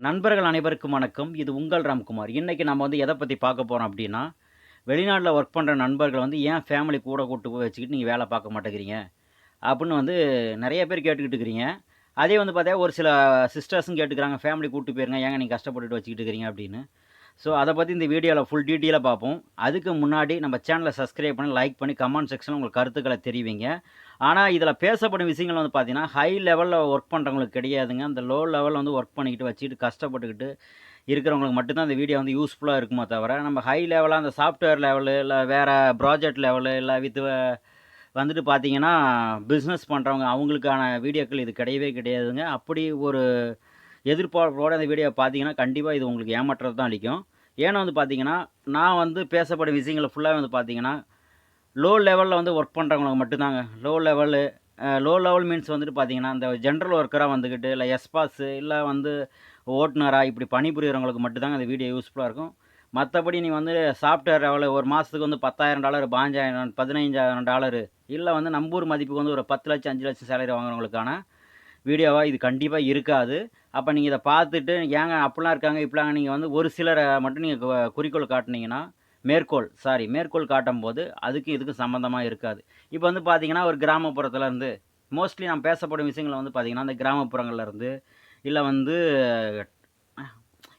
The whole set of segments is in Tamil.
நண்பர்கள் அனைவருக்கும் வணக்கம். இது உங்கள் ராம்குமார். இன்றைக்கி நம்ம வந்து எதை பற்றி பார்க்க போகிறோம் அப்படின்னா வெளிநாட்டில் ஒர்க் பண்ணுற நண்பர்கள் வந்து ஏன் ஃபேமிலி கூட கூட்டு போய் வச்சுக்கிட்டு நீங்கள் வேலை பார்க்க மாட்டேங்கிறீங்க? அப்படின்னு வந்து நிறைய பேர் கேட்டுக்கிட்டு இருக்கிறீங்க. அதே வந்து பார்த்தா ஒரு சில சிஸ்டர்ஸும் கேட்டுக்கிறாங்க ஃபேமிலி கூட்டு போயிருங்க. ஏங்க நீங்கள் கஷ்டப்பட்டுட்டு வச்சுக்கிட்டு இருக்கிறீங்க? அப்படின்னு. ஸோ அதை பற்றி இந்த வீடியோவில் ஃபுல் டீட்டெயிலாக பார்ப்போம். அதுக்கு முன்னாடி நம்ம சேனலை சப்ஸ்கிரைப் பண்ணி லைக் பண்ணி கமெண்ட் செக்ஷனில் உங்களுக்கு கருத்துக்களை தெரிவிங்க. ஆனால் இதில் பேசப்படும் விஷயங்கள் வந்து பார்த்திங்கன்னா ஹை லெவலில் ஒர்க் பண்ணுறவங்களுக்கு கிடையாதுங்க. அந்த லோ லெவலில் வந்து ஒர்க் பண்ணிக்கிட்டு வச்சுக்கிட்டு கஷ்டப்பட்டுக்கிட்டு இருக்கிறவங்களுக்கு மட்டும்தான் இந்த வீடியோ வந்து யூஸ்ஃபுல்லாக இருக்குமே தவிர நம்ம ஹை லெவலாக அந்த சாஃப்ட்வேர் லெவலு இல்லை வேறு ப்ராஜெக்ட் லெவலு இல்லை வித் வந்துட்டு பார்த்தீங்கன்னா பிஸ்னஸ் பண்ணுறவங்க அவங்களுக்கான வீடியோக்கள் இது கிடையவே கிடையாதுங்க. அப்படி ஒரு எதிர்பார்ப்போட இந்த வீடியோ பார்த்தீங்கன்னா கண்டிப்பாக இது உங்களுக்கு ஏமாற்றத்தை தான் அளிக்கும். ஏன்னா வந்து பார்த்தீங்கன்னா நான் வந்து பேசப்படும் விஷயங்களை ஃபுல்லாக வந்து பார்த்தீங்கன்னா லோ லெவலில் வந்து ஒர்க் பண்ணுறவங்களுக்கு மட்டும்தாங்க. Low level low level means வந்துட்டு பார்த்தீங்கன்னா இந்த ஜென்ரல் ஒர்க்கராக வந்துக்கிட்டு இல்லை எஸ்பாஸு இல்லை வந்து ஓட்டுநராக இப்படி பணிபுரியறவங்களுக்கு மட்டும்தாங்க இந்த வீடியோ யூஸ்ஃபுல்லாக இருக்கும். மற்றபடி நீங்கள் வந்து சாஃப்ட்வேர் லெவலு ஒரு மாதத்துக்கு வந்து பத்தாயிரம் டாலர் பாஞ்சாயிரம் பதினைஞ்சாயிரம் டாலரு இல்லை வந்து நம்பூர் மதிப்புக்கு வந்து ஒரு பத்து லட்சம் அஞ்சு லட்சம் சேலரி வாங்குறவங்களுக்கான வீடியோவாக இது கண்டிப்பாக இருக்காது. அப்போ நீங்கள் இதை பார்த்துட்டு ஏங்க அப்படிலாம் இருக்காங்க இப்படிலாம் நீங்கள் வந்து ஒரு சிலரை மட்டும் நீங்கள் குறிக்கோள் காட்டுனீங்கன்னா மேற்கோள் சாரி மேற்கோள் காட்டும் போது அதுக்கு இதுக்கு சம்மந்தமாக இருக்காது. இப்போ வந்து பார்த்தீங்கன்னா ஒரு கிராமப்புறத்துலேருந்து மோஸ்ட்லி நான் பேசப்படும் விஷயங்களை வந்து பார்த்தீங்கன்னா அந்த கிராமப்புறங்கள்லேருந்து இல்லை வந்து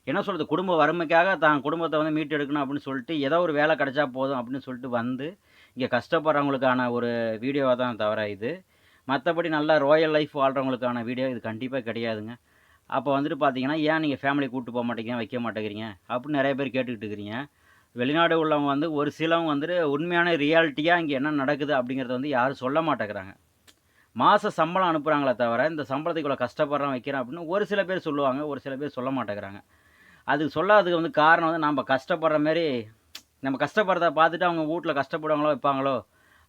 என்ன சொல்கிறது குடும்ப வறுமைக்காக தான் குடும்பத்தை வந்து மீட்டு எடுக்கணும் அப்படின்னு சொல்லிட்டு ஏதோ ஒரு வேலை கிடைச்சா போதும் அப்படின்னு சொல்லிட்டு வந்து இங்கே கஷ்டப்படுறவங்களுக்கான ஒரு வீடியோவாக தான் தவிர இது. மற்றபடி நல்லா ரோயல் லைஃப் வாழ்கிறவங்களுக்கான வீடியோ இது கண்டிப்பாக கிடையாதுங்க. அப்போ வந்துட்டு பார்த்தீங்கன்னா ஏன் நீங்கள் ஃபேமிலி கூப்பிட்டு போக மாட்டேங்கிறீங்க? வைக்க மாட்டேங்கிறீங்க? அப்படின்னு நிறைய பேர் கேட்டுக்கிட்டு இருக்கிறீங்க. வெளிநாடு உள்ளவங்க வந்து ஒரு சிலவங்க வந்துட்டு உண்மையான ரியாலிட்டியாக இங்கே என்ன நடக்குது அப்படிங்கிறத வந்து யாரும் சொல்ல மாட்டேங்கிறாங்க. மாத சம்பளம் அனுப்புகிறாங்களே தவிர இந்த சம்பளத்துக்குள்ளே கஷ்டப்படுறேன் வைக்கிறேன் அப்படின்னு ஒரு சில பேர் சொல்லுவாங்க ஒரு சில பேர் சொல்ல மாட்டேங்கிறாங்க. அதுக்கு சொல்லாததுக்கு வந்து காரணம் வந்து நம்ம கஷ்டப்படுற மாரி நம்ம கஷ்டப்படுறத பார்த்துட்டு அவங்க வீட்டில் கஷ்டப்படுவாங்களோ வைப்பாங்களோ?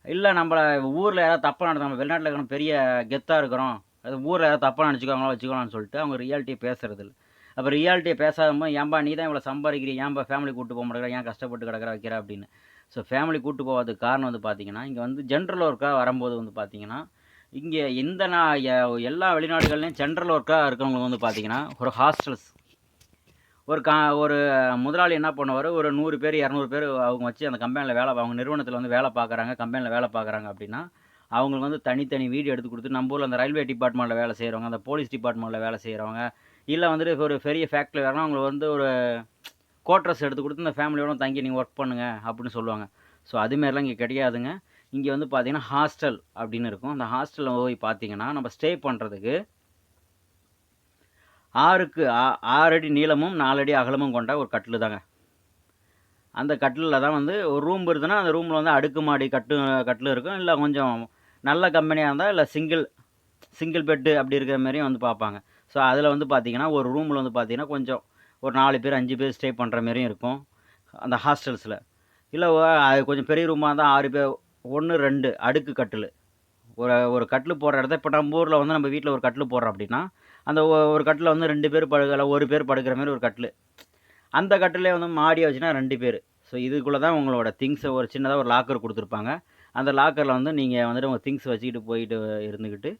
இல்லை நம்மளை ஊரில் யாராவது தப்பாக நடந்து நம்ம வெளிநாட்டில் இருக்கிற பெரிய கெத்தாக இருக்கிறோம் அது ஊரை யாராவது தப்பாக நினச்சிக்கோங்களா வச்சுக்கோங்களான்னு சொல்லிட்டு அவங்க ரியாலிட்டியை பேசுறது இல்லை அப்போ ரியாலிட்டியை பேசாதமோ ஏன்பா நீ தான் இவ்வளோ சம்பாதிக்கிறீ ஏன்பா ஃபேமிலி கூட்டு போக மாட்டேங்கிற? ஏன் கஷ்டப்பட்டு கிடக்கிற? வைக்கிற? அப்படின்னு. ஸோ ஃபேமிலி கூட்டு போகாததுக்கு காரணம் வந்து பார்த்தீங்கன்னா இங்கே வந்து ஜென்ரல் ஒர்க்காக வரும்போது வந்து பார்த்தீங்கன்னா இங்கே எந்த நான் எல்லா வெளிநாடுகள்லையும் ஜென்ரல் ஒர்க்காக இருக்கிறவங்களுக்கு வந்து பார்த்தீங்கன்னா ஒரு ஹாஸ்டல்ஸ் ஒரு கா ஒரு முதலாளி என்ன பண்ணுவார்? ஒரு நூறு பேர் இரநூறு பேர் அவங்க வச்சு அந்த கம்பெனியில் வேலை அவங்க நிறுவனத்தில் வந்து வேலை பார்க்குறாங்க கம்பெனியில் வேலை பார்க்குறாங்க அப்படின்னா அவங்களுக்கு வந்து தனித்தனி வீடு எடுத்து கொடுத்து நம்ம ஊரில் அந்த ரயில்வே டிபார்ட்மெண்ட்டில் வேலை செய்கிறவங்க அந்த போலீஸ் டிபார்ட்மெண்ட்டில் வேலை செய்கிறவங்க இல்லை வந்துட்டு ஒரு பெரிய ஃபேக்ட்ரி வேறனா அவங்களுக்கு வந்து ஒரு கோட்ரஸ் எடுத்து கொடுத்து இந்த ஃபேமிலியோட தங்கி நீங்கள் ஒர்க் பண்ணுங்க அப்படின்னு சொல்லுவாங்க. ஸோ அதுமாரிலாம் இங்கே கிடையாதுங்க. இங்கே வந்து பார்த்தீங்கன்னா ஹாஸ்டல் அப்படின்னு இருக்கும். அந்த ஹாஸ்டலில் போய் பார்த்தீங்கன்னா நம்ம ஸ்டே பண்ணுறதுக்கு ஆறுக்கு ஆ- ஆறு அடி நீளமும் நாலு அடி அகலமும் கொண்ட ஒரு கட்டில் தாங்க. அந்த கட்டிலில் தான் வந்து ஒரு ரூம் இருந்ததுன்னா அந்த ரூமில் வந்து அடுக்குமாடி கட்டு கட்டில் இருக்கும். இல்லை கொஞ்சம் நல்ல கம்பெனியாக இருந்தால் இல்லை சிங்கிள் சிங்கிள் பெட்டு அப்படி இருக்கிற மாதிரியும் வந்து பார்ப்பாங்க. ஸோ அதில் வந்து பார்த்தீங்கன்னா ஒரு ரூமில் வந்து பார்த்தீங்கன்னா கொஞ்சம் ஒரு நாலு பேர் அஞ்சு பேர் ஸ்டே பண்ணுற மாதிரியும் இருக்கும். அந்த ஹாஸ்டல்ஸில் இல்லை அது கொஞ்சம் பெரிய ரூமாக இருந்தால் ஆறு பேர் ஒன்று ரெண்டு அடுக்கு கட்டில். ஒரு ஒரு கட்டில் போடுற இடத்த இப்போ நம்ம ஊரில் வந்து நம்ம வீட்டில் ஒரு கட்டில் போடுறோம் அப்படின்னா அந்த ஒரு கட்டில் வந்து ரெண்டு பேர் படுக்கல ஒரு பேர் படுக்கிற மாதிரி ஒரு கட்டில். அந்த கட்டிலே வந்து மாடி வச்சுன்னா ரெண்டு பேர். ஸோ இதுக்குள்ளே தான் உங்களோட திங்ஸை ஒரு சின்னதாக ஒரு லாக்கர் கொடுத்துருப்பாங்க. அந்த லாக்கரில் வந்து நீங்கள் வந்துட்டு உங்கள் திங்ஸ் வச்சுக்கிட்டு போயிட்டு இருந்துக்கிட்டு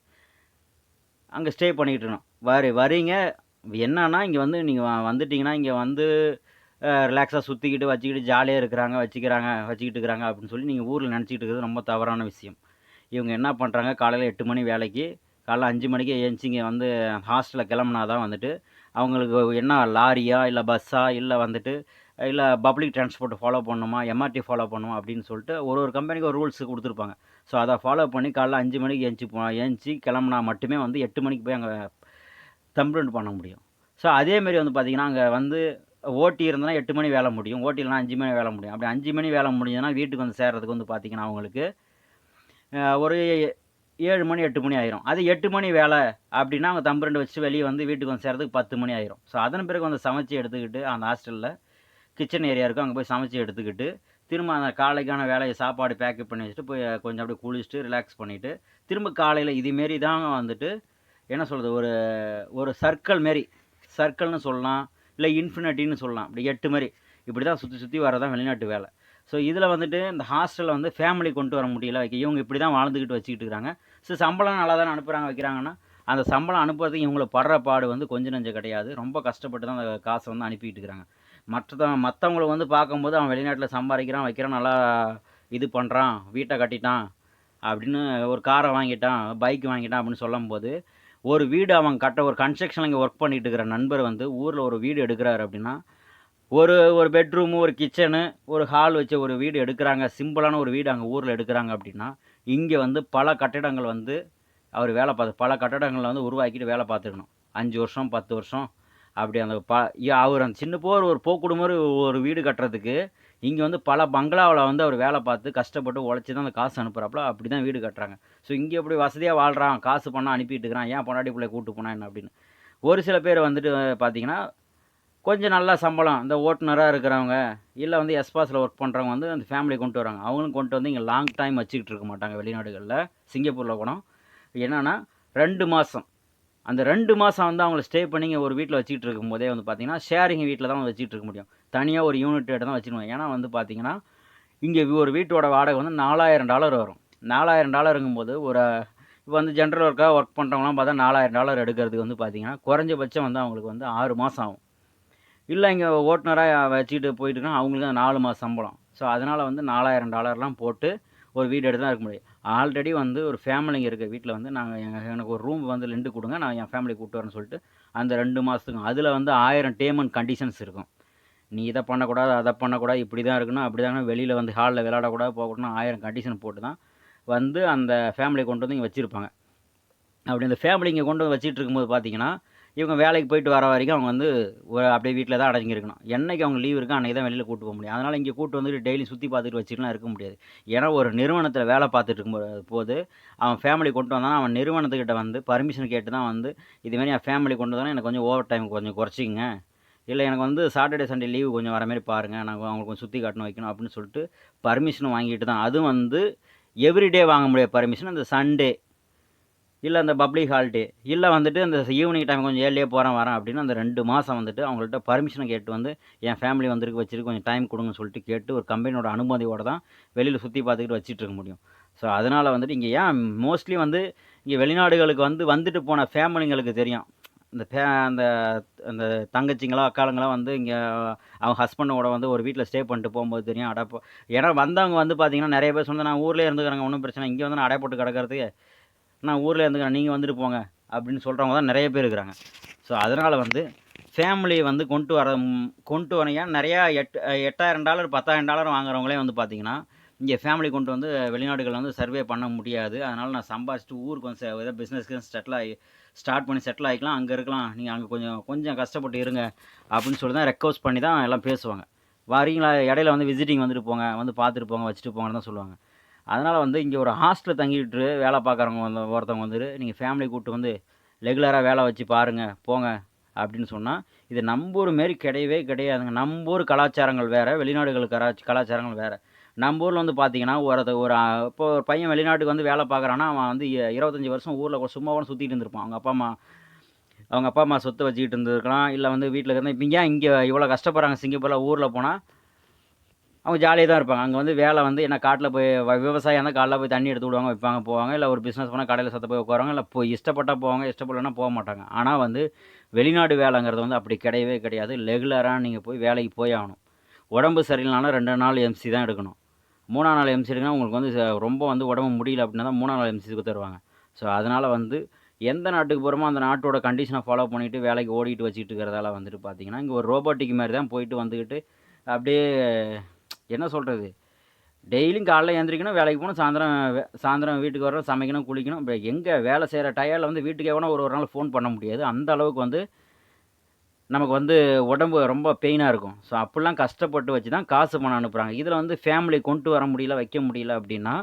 அங்கே ஸ்டே பண்ணிக்கிட்டு இருக்கணும் வரி வரீங்க. என்னன்னா இங்கே வந்து நீங்கள் வந்துட்டிங்கன்னா இங்கே வந்து ரிலாக்ஸாக சுற்றிக்கிட்டு வச்சுக்கிட்டு ஜாலியாக இருக்கிறாங்க வச்சுக்கிறாங்க வச்சுக்கிட்டு இருக்கிறாங்க அப்படின்னு சொல்லி நீங்கள் ஊரில் நினச்சிக்கிட்டு இருக்கிறது ரொம்ப தவறான விஷயம். இவங்க என்ன பண்ணுறாங்க காலையில் எட்டு மணி வேலைக்கு காலைல அஞ்சு மணிக்கு ஏஞ்சி இங்கே வந்து ஹாஸ்டலில் கிளம்புனா தான் வந்துட்டு அவங்களுக்கு என்ன லாரியா இல்லை பஸ்ஸா இல்லை வந்துட்டு இல்லை பப்ளிக் டிரான்ஸ்போர்ட் ஃபாலோ பண்ணணுமா எம்ஆர்டி ஃபாலோ பண்ணணுமா அப்படின்னு சொல்லிட்டு ஒரு ஒரு கம்பெனிக்கு ஒரு ரூல்ஸ் கொடுத்துருப்பாங்க. ஸோ அதை ஃபாலோ பண்ணி காலைல அஞ்சு மணிக்கு ஏஞ்சி போ ஏஞ்சி கிளம்புனா மட்டுமே வந்து எட்டு மணிக்கு போய் அங்கே தம்பிரண்ட் பண்ண முடியும். ஸோ அதேமாரி வந்து பார்த்திங்கன்னா அங்கே வந்து ஓட்டி இருந்தனா எட்டு மணி வேலை முடியும். ஓட்டி இல்லைனா அஞ்சு மணி வேலை முடியும். அப்படி அஞ்சு மணி வேலை முடிஞ்சதுன்னா வீட்டுக்கு வந்து சேர்றதுக்கு வந்து பார்த்திங்கன்னா அவங்களுக்கு ஒரு ஏழு மணி எட்டு மணி ஆயிரும். அது எட்டு மணி வேலை அப்படின்னா அவங்க தம்பு ரெண்டு வச்சு வெளியே வந்து வீட்டுக்கு வந்து சேர்றதுக்கு பத்து மணி ஆயிரும். ஸோ அதன் பிறகு வந்து சமைச்சு எடுத்துக்கிட்டு அந்த ஹாஸ்டலில் கிச்சன் ஏரியா இருக்கும். அங்கே போய் சமைச்சு எடுத்துக்கிட்டு திரும்ப அந்த காலைக்கான வேலையை சாப்பாடு பேக்கப் பண்ணி வச்சுட்டு போய் கொஞ்சம் அப்படியே குளிச்சுட்டு ரிலாக்ஸ் பண்ணிவிட்டு திரும்ப காலையில் இதுமாரி தான் வந்துட்டு என்ன சொல்கிறது ஒரு ஒரு சர்க்கிள் மாரி சர்க்கிள்னு சொல்லலாம் இல்லை இன்ஃபினிட்டின்னு சொல்லலாம். இப்படி எட்டு மாதிரி இப்படி தான் சுற்றி சுற்றி வரதான் வெளிநாட்டு வேலை. ஸோ இதில் வந்துட்டு இந்த ஹாஸ்டலில் வந்து ஃபேமிலி கொண்டு வர முடியல. வைக்க இவங்க இப்படி தான் வாழ்ந்துக்கிட்டு வச்சுக்கிட்டு இருக்கிறாங்க ஸோ சம்பளம் நல்லா தானே அனுப்புகிறாங்க வைக்கிறாங்கன்னா அந்த சம்பளம் அனுப்புறதுக்கு இவங்களுக்கு படுற பாடு வந்து கொஞ்சம் நஞ்சம் கிடையாது. ரொம்ப கஷ்டப்பட்டு தான் அந்த காசை வந்து அனுப்பிக்கிட்டு இருக்கிறாங்க மற்றதான் மற்றவங்கள வந்து பார்க்கும்போது அவன் வெளிநாட்டில் சம்பாதிக்கிறான் வைக்கிறான் நல்லா இது பண்ணுறான் வீட்டை கட்டிட்டான் அப்படின்னு ஒரு காரை வாங்கிட்டான் பைக் வாங்கிட்டான் அப்படின்னு சொல்லும்போது ஒரு வீடு அவன் கட்ட ஒரு கன்ஸ்ட்ரக்ஷனில் இங்கே ஒர்க் பண்ணிட்டு இருக்கிற நண்பர் வந்து ஊரில் ஒரு வீடு எடுக்கிறாரு அப்படின்னா ஒரு ஒரு பெட்ரூமு ஒரு கிச்சனு ஒரு ஹால் வச்சு ஒரு வீடு எடுக்கிறாங்க சிம்பிளான ஒரு வீடு அங்கே ஊரில் எடுக்கிறாங்க அப்படின்னா இங்கே வந்து பல கட்டிடங்கள் வந்து அவர் வேலை பார்த்து பல கட்டடங்களை வந்து உருவாக்கிட்டு வேலை பார்த்துக்கணும். அஞ்சு வருஷம் பத்து வருஷம் அப்படி அந்த ப அவர் அந்த சின்ன போர் ஒரு போக்குடு மாதிரி ஒரு வீடு கட்டுறதுக்கு இங்கே வந்து பல பங்களாவில் வந்து அவர் வேலை பார்த்து கஷ்டப்பட்டு உழைச்சி தான் அந்த காசு அனுப்புகிறாப்புல அப்படி தான் வீடு கட்டுறாங்க. ஸோ இங்கே எப்படி வசதியாக வாழ்கிறான் காசு பண்ணால் அனுப்பிட்டு இருக்கிறான் ஏன் பொண்டாடி பிள்ளை கூப்பிட்டு போனான் என்ன அப்படின்னு. ஒரு சில பேர் வந்துட்டு பார்த்தீங்கன்னா கொஞ்சம் நல்லா சம்பளம் இந்த ஓட்டுநராக இருக்கிறவங்க இல்லை வந்து எஸ்பாஸில் ஒர்க் பண்ணுறவங்க வந்து அந்த ஃபேமிலி கொண்டு வராங்க. அவங்களும் கொண்டு வந்து இங்கே லாங் டைம் வச்சுக்கிட்டு இருக்க மாட்டாங்க வெளிநாடுகளில். சிங்கப்பூரில் கூட என்னென்னா ரெண்டு மாதம் அந்த ரெண்டு மாதம் வந்து அவங்கள ஸ்டே பண்ணிங்க ஒரு வீட்டில் வச்சுக்கிட்டு இருக்கும்போதே வந்து பார்த்தீங்கன்னா ஷேரிங் வீட்டில் தான் வச்சுட்டு இருக்க முடியும். தனியாக ஒரு யூனிட் எடுத்து தான் வச்சுருவோம் ஏன்னா வந்து பார்த்தீங்கன்னா இங்கே ஒரு வீட்டோட வாடகை வந்து நாலாயிரம் டாலர் வரும். நாலாயிரம் டாலருங்கும்போது ஒரு இப்போ வந்து ஜென்ரல் ஒர்க்காக ஒர்க் பண்ணுறவங்களாம் பார்த்தா நாலாயிரம் டாலர் எடுக்கிறதுக்கு வந்து பார்த்தீங்கன்னா குறைஞ்சபட்சம் வந்து அவங்களுக்கு வந்து ஆறு மாதம் ஆகும். இல்லை இங்கே ஓட்டுநராக வச்சுக்கிட்டு போயிட்டு அவங்களுக்கு நாலு மாதம் சம்பளம். ஸோ அதனால் வந்து நாலாயிரம் டாலர்லாம் போட்டு ஒரு வீடு எடுத்து தான் இருக்க முடியும். ஆல்ரெடி வந்து ஒரு ஃபேமிலிங்க இருக்க வீட்டில் வந்து நாங்கள் எங்கள் எனக்கு ஒரு ரூம் வந்து ரெண்டு கொடுங்க நான் என் ஃபேமிலி கூப்பிட்டு வரேன்னு சொல்லிட்டு அந்த ரெண்டு மாதத்துக்கும் அதில் வந்து ஆயிரம் டேம் அண்ட் கண்டிஷன்ஸ் இருக்கும். நீ இதை பண்ணக்கூடாது அதை பண்ணக்கூடாது இப்படி தான் இருக்கணும் அப்படி தான் வெளியில் வந்து ஹாலில் விளையாடக்கூடாது போகக்கூடாது ஆயிரம் கண்டிஷன் போட்டு தான் வந்து அந்த ஃபேமிலியை கொண்டு வந்து இங்கே வச்சுருப்பாங்க. அப்படி அந்த ஃபேமிலி இங்கே கொண்டு வந்து வச்சுட்டு இருக்கும்போது பார்த்தீங்கன்னா இவங்க வேலைக்கு போயிட்டு வர வரைக்கும் அவங்க வந்து ஒரு அப்படியே வீட்டில் தான் அடங்கியிருக்கணும் என்னைக்கு அவங்க லீவ் இருக்கோ அன்றைக்கி தான் வெளியில் கூட்டு போக முடியும். அதனால் இங்கே கூட்டு வந்துட்டு டெய்லி சுற்றி பார்த்துட்டு வச்சுக்கலாம் இருக்க முடியாது. ஏன்னா ஒரு நிறுவனத்தில் வேலை பார்த்துட்டு இருக்கும் போது அவன் ஃபேமிலி கொண்டு வந்தானா அவன் நிறுவனத்துக்கிட்ட வந்து பர்மிஷன் கேட்டு தான் வந்து இதுமாரி என் ஃபேமிலி கொண்டு வந்தாலும் எனக்கு கொஞ்சம் ஓவர் டைம் கொஞ்சம் குறைச்சிங்க இல்லை எனக்கு வந்து சாட்டர்டே சண்டே லீவு கொஞ்சம் வர மாதிரி பாருங்கள் நான் அவங்களுக்கு கொஞ்சம் சுற்றி காட்டணும் வைக்கணும் அப்படின்னு சொல்லிட்டு பர்மிஷன் வாங்கிட்டு தான். அதுவும் வந்து எவ்ரிடே வாங்க முடியாது பர்மிஷன் அந்த சண்டே இல்லை அந்த பப்ளிக் ஹாலிடே இல்லை வந்துட்டு அந்த ஈவினிங் டைம் கொஞ்சம் ஏர்லியே போகிறேன் வரேன் அப்படின்னு அந்த ரெண்டு மாதம் வந்துட்டு அவங்கள்ட்ட பர்மிஷனை கேட்டு வந்து என் ஃபேமிலி வந்திருக்கு வச்சுருக்கு கொஞ்சம் டைம் கொடுங்கன்னு சொல்லிட்டு கேட்டு ஒரு கம்பெனியோட அனுமதியோட தான் வெளியில் சுற்றி பார்த்துக்கிட்டு வச்சுட்டு இருக்க முடியும். ஸோ அதனால் வந்துட்டு இங்கே ஏன் மோஸ்ட்லி வந்து இங்கே வெளிநாடுகளுக்கு வந்து வந்துட்டு போன ஃபேமிலிங்களுக்கு தெரியும். இந்த ஃபே அந்த அந்த தங்கச்சிங்களா அக்காளுங்களாம் வந்து இங்கே அவங்க ஹஸ்பண்டோட வந்து ஒரு வீட்டில் ஸ்டே பண்ணிட்டு போகும்போது தெரியும். அடைப்போ ஏன்னா வந்தவங்க வந்து பார்த்தீங்கன்னா நிறைய பேர் சொன்னால் நான் ஊர்லேயே இருந்துக்கிறாங்க ஒன்றும் பிரச்சனை இங்கே வந்து நான் அடைப்பட்டு கிடக்கிறதுக்கு நான் ஊரில் இருந்துக்கிறேன் நீங்கள் வந்துட்டு போங்க அப்படின்னு சொல்கிறவங்க தான் நிறைய பேர் இருக்கிறாங்க. ஸோ அதனால் வந்து ஃபேமிலி வந்து கொண்டு வர ம், கொண்டு வரீங்க நிறையா எட் எட்டாயிரம் டாலர் பத்தாயிரம் டாலர் வாங்குறவங்களே வந்து பார்த்தீங்கன்னா இங்கே ஃபேமிலி கொண்டு வந்து வெளிநாடுகளில் வந்து சர்வே பண்ண முடியாது. அதனால் நான் சம்பாதிச்சிட்டு ஊருக்கு வந்து ஏதாவது பிஸ்னஸ்க்கு செட்டில் ஆகி ஸ்டார்ட் பண்ணி செட்டில் ஆகிக்கலாம். அங்கே இருக்கலாம். நீங்கள் அங்கே கொஞ்சம் கொஞ்சம் கஷ்டப்பட்டு இருங்க அப்படின்னு சொல்லி தான் ரெக்வஸ்ட் பண்ணி தான் எல்லாம் பேசுவாங்க. வாரீங்களா இடையில வந்து விசிட்டிங் வந்துட்டு போங்க வந்து பார்த்துட்டு போங்க வச்சுட்டு போங்கன்னு தான் சொல்லுவாங்க. அதனால் வந்து இங்கே ஒரு ஹாஸ்டலில் தங்கிட்டு வேலை பார்க்குறவங்க வந்து ஒருத்தவங்க வந்துட்டு நீங்கள் ஃபேமிலி கூப்பிட்டு வந்து ரெகுலராக வேலை வச்சு பாருங்கள் போங்க அப்படின்னு சொன்னால் இது நம்ம ஊர் மாரி கிடையவே கிடையாதுங்க. நம்ம ஊர் கலாச்சாரங்கள் வேறு வெளிநாடுகள் கரா கலாச்சாரங்கள் வேறு. நம்ம ஊரில் வந்து பார்த்தீங்கன்னா ஒரு ஒரு இப்போ ஒரு பையன் வெளிநாட்டுக்கு வந்து வேலை பார்க்குறான்னா அவன் வந்து இருபத்தஞ்சி வருஷம் ஊரில் சும்மாவும் சுற்றிட்டு இருந்திருப்பான். அவங்க அப்பா அம்மா அவங்க அப்பா அம்மா சொத்து வச்சுக்கிட்டு இருந்திருக்கலாம். இல்லை வந்து வீட்டில் இருந்தால் இப்போ ஏன் இங்கே இவ்வளோ கஷ்டப்படுறாங்க சிங்கப்பூரில் ஊரில் போனால் அவங்க ஜாலியாக தான் இருப்பாங்க. அங்கே வந்து வேலை வந்து என்ன காட்டில் போய் விவசாயம் இருந்தால் காலைல போய் தண்ணி எடுத்து விடுவாங்க வைப்பாங்க போவாங்க. இல்லை ஒரு பிஸ்னஸ் பண்ணால் கடையில் சத்த போய் உட்காருவாங்க. இல்லை போய் இஷ்டப்பட்டால் போவாங்க இஷ்டப்படலைன்னா போக மாட்டாங்க. ஆனால் வந்து வெளிநாடு வேலைங்கிறது வந்து அப்படி கிடையவே கிடையாது. ரெகுலராக நீங்கள் போய் வேலைக்கு போய் ஆகணும். உடம்பு சரியில்லைனாலும் ரெண்டு நாள் எம்சி தான் எடுக்கணும். மூணாம் நாள் எம்சி எடுக்கணும் உங்களுக்கு வந்து ச- ரொம்ப வந்து உடம்பு முடியல அப்படின்னா தான் மூணாம் நாள் எம்சிக்கு தருவாங்க. ஸோ அதனால் வந்து எந்த நாட்டுக்கு போகிறோமோ அந்த நாட்டோட கண்டிஷனை ஃபாலோ பண்ணிவிட்டு வேலைக்கு ஓடிட்டு வச்சுட்டு இருக்கிறதால வந்துட்டு பார்த்தீங்கன்னா இங்கே ஒரு ரோபோட்டிக் மாதிரி தான் போயிட்டு வந்துக்கிட்டு அப்படியே என்ன சொல்கிறது டெய்லியும் காலைல எழுந்திரிக்கணும் வேலைக்கு போகணும் சாயந்தரம் சாயந்தரம் வீட்டுக்கு வரணும் சமைக்கணும் குளிக்கணும். இப்போ எங்கே வேலை செய்கிற டயரில் வந்து வீட்டுக்கு எவனோ ஒரு ஒரு நாள் ஃபோன் பண்ண முடியாது. அந்த அளவுக்கு வந்து நமக்கு வந்து உடம்பு ரொம்ப பெயினாக இருக்கும். ஸோ அப்படிலாம் கஷ்டப்பட்டு வச்சு தான் காசு பணம் அனுப்புகிறாங்க இதில் வந்து ஃபேமிலி கொண்டு வர முடியல வைக்க முடியல அப்படின்னா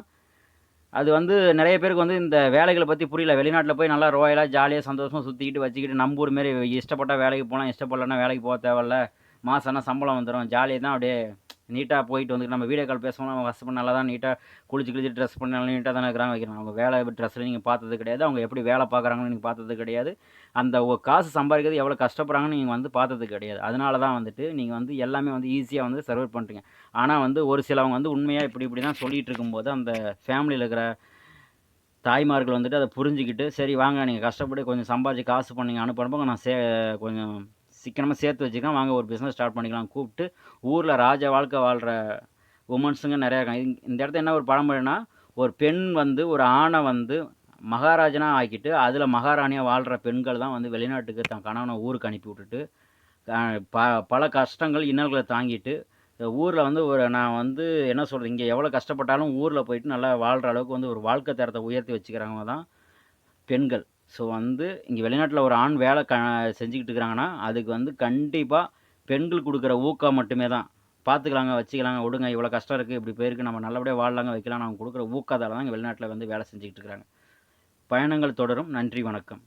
அது வந்து நிறைய பேருக்கு வந்து இந்த வேலைகளை பற்றி புரியல. வெளிநாட்டில் போய் நல்லா ரோயலாக ஜாலியாக சந்தோஷமாக சுற்றிக்கிட்டு வச்சுக்கிட்டு நம்ம ஊர் மாரி இஷ்டப்பட்ட வேலைக்கு போகலாம் இஷ்டப்படலன்னா வேலைக்கு போக தேவையில்ல. மாதம்னா சம்பளம் வந்துடும் ஜாலியாக தான் அப்படியே நீட்டாக போயிட்டு வந்து நம்ம வீடியோ கால் பேசுவோம் நம்ம ஹஸ்பண்ட் நல்லா தான் நீட்டாக குளிச்சு குளிச்சு ட்ரெஸ் பண்ணி நல்லா நீட்டாக தானே இருக்கிறாங்க. வைக்கிறாங்க அவங்க வேலை ட்ரெஸ்ஸில் நீங்கள் பார்த்தது கிடையாது. அவங்க எப்படி வேலை பார்க்குறாங்கன்னு நீங்கள் பார்த்தது கிடையாது. அந்த ஒ- காசு சம்பாதிக்கிறது எவ்வளோ கஷ்டப்படுறாங்கன்னு நீங்கள் வந்து பார்த்தது கிடையாது. அதனால தான் வந்துட்டு நீங்கள் வந்து எல்லாமே வந்து ஈஸியாக வந்து சர்வே பண்ணுறீங்க ஆனால் வந்து ஒரு சிலவங்க வந்து உண்மையாக இப்படி இப்படி தான் சொல்லிகிட்டு இருக்கும்போது அந்த ஃபேமிலியில் இருக்கிற தாய்மார்கள் வந்துட்டு அதை புரிஞ்சுக்கிட்டு சரி வாங்க. நீங்கள் கஷ்டப்பட்டு கொஞ்சம் சம்பாதிச்சு காசு பண்ணீங்க அனுப்ப நான் சே கொஞ்சம் சிக்கனமாக சேர்த்து வச்சுக்கலாம். வாங்க ஒரு பிஸ்னஸ் ஸ்டார்ட் பண்ணிக்கலாம். கூப்பிட்டு ஊரில் ராஜ வாழ்க்கை வாழ்கிற உமன்ஸுங்க நிறையா இருக்காங்க. இந்த- இந்த இடத்துல என்ன ஒரு பழமொழினா ஒரு பெண் வந்து ஒரு ஆணை வந்து மகாராஜனா ஆக்கிட்டு அதில் மகாராணியாக வாழ்கிற பெண்கள் தான் வந்து வெளிநாட்டுக்கு தன் கணவனை ஊருக்கு அனுப்பி விட்டுட்டு ப பல கஷ்டங்கள் இன்னல்களை தாங்கிட்டு ஊரில் வந்து ஒரு நான் வந்து என்ன சொல்கிறது இங்கே எவ்வளோ கஷ்டப்பட்டாலும் ஊரில் போயிட்டு நல்லா வாழ்கிற அளவுக்கு வந்து ஒரு வாழ்க்கை தரத்தை உயர்த்தி வச்சுக்கிறவங்க தான் பெண்கள். ஸோ வந்து இங்கே வெளிநாட்டில் ஒரு ஆண் வேலை க செஞ்சுக்கிட்டு இருக்கிறாங்கன்னா அதுக்கு வந்து கண்டிப்பாக பெண்கள் கொடுக்குற ஊக்கம் மட்டுமே தான். பார்த்துக்கலாங்க வச்சுக்கலாங்க விடுங்க இவ்வளோ கஷ்டம் இருக்குது இப்படி போயிருக்கு நம்ம நல்லபடியாக வாழலாங்க வைக்கலாம் அவங்க கொடுக்குற ஊக்கத்தால் தான் இங்கே வெளிநாட்டில் வந்து வேலை செஞ்சுக்கிட்டு இருக்கிறாங்க. பயணங்கள் தொடரும். நன்றி வணக்கம்.